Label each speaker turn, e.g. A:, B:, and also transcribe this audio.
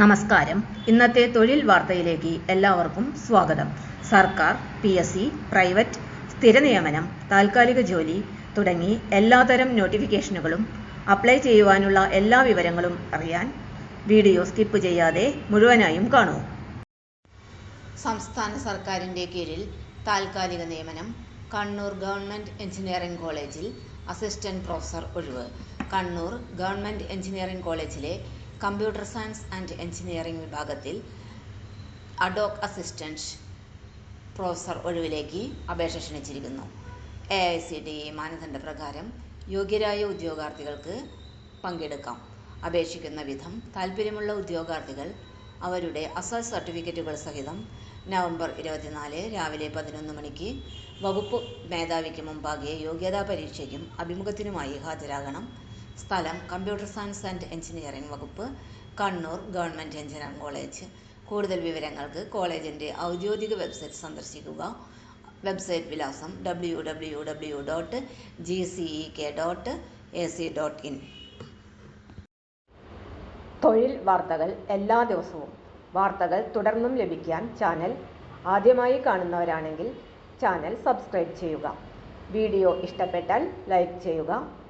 A: നമസ്കാരം. ഇന്നത്തെ തൊഴിൽ വാർത്തയിലേക്ക് എല്ലാവർക്കും സ്വാഗതം. സർക്കാർ പി എസ് സി പ്രൈവറ്റ് സ്ഥിര നിയമനം താൽക്കാലിക ജോലി തുടങ്ങി എല്ലാതരം നോട്ടിഫിക്കേഷനുകളും അപ്ലൈ ചെയ്യുവാനുള്ള എല്ലാ വിവരങ്ങളും അറിയാൻ വീഡിയോ സ്കിപ്പ് ചെയ്യാതെ മുഴുവനായും കാണൂ.
B: സംസ്ഥാന സർക്കാരിന്റെ കീഴിൽ താൽക്കാലിക നിയമനം കണ്ണൂർ ഗവൺമെന്റ് എഞ്ചിനീയറിംഗ് കോളേജിൽ അസിസ്റ്റന്റ് പ്രൊഫസർ ഒഴിവ്. കണ്ണൂർ ഗവൺമെന്റ് എഞ്ചിനീയറിംഗ് കോളേജിലെ കമ്പ്യൂട്ടർ സയൻസ് ആൻഡ് എഞ്ചിനീയറിംഗ് വിഭാഗത്തിൽ അഡോക് അസിസ്റ്റന്റ് പ്രൊഫസർ ഒഴിവിലേക്ക് അപേക്ഷ ക്ഷണിച്ചിരിക്കുന്നു. A I C T E മാനദണ്ഡപ്രകാരം യോഗ്യരായ ഉദ്യോഗാർത്ഥികൾക്ക് പങ്കെടുക്കാം. അപേക്ഷിക്കുന്ന വിധം താൽപ്പര്യമുള്ള ഉദ്യോഗാർത്ഥികൾ അവരുടെ അസൽ സർട്ടിഫിക്കറ്റുകൾ സഹിതം നവംബർ ഇരുപത്തിനാല് രാവിലെ പതിനൊന്ന് മണിക്ക് വകുപ്പ് മേധാവിക്ക് മുമ്പാകെ യോഗ്യതാ പരീക്ഷയ്ക്കും അഭിമുഖത്തിനുമായി ഹാജരാകണം. സ്ഥലം കമ്പ്യൂട്ടർ സയൻസ് ആൻഡ് എഞ്ചിനീയറിംഗ് വകുപ്പ് കണ്ണൂർ ഗവൺമെന്റ് എഞ്ചിനീയറിംഗ് കോളേജ്. കൂടുതൽ വിവരങ്ങൾക്ക് കോളേജിന്റെ ഔദ്യോഗിക വെബ്സൈറ്റ് സന്ദർശിക്കുക. വെബ്സൈറ്റ് വിലാസം W W W dot G C E K dot A C dot in
A: തൊഴിൽ വാർത്തകൾ എല്ലാ ദിവസവും. വാർത്തകൾ തുടർന്നും ലഭിക്കാൻ ചാനൽ ആദ്യമായി കാണുന്നവരാണെങ്കിൽ ചാനൽ സബ്സ്ക്രൈബ് ചെയ്യുക. വീഡിയോ ഇഷ്ടപ്പെട്ടാൽ ലൈക്ക് ചെയ്യുക.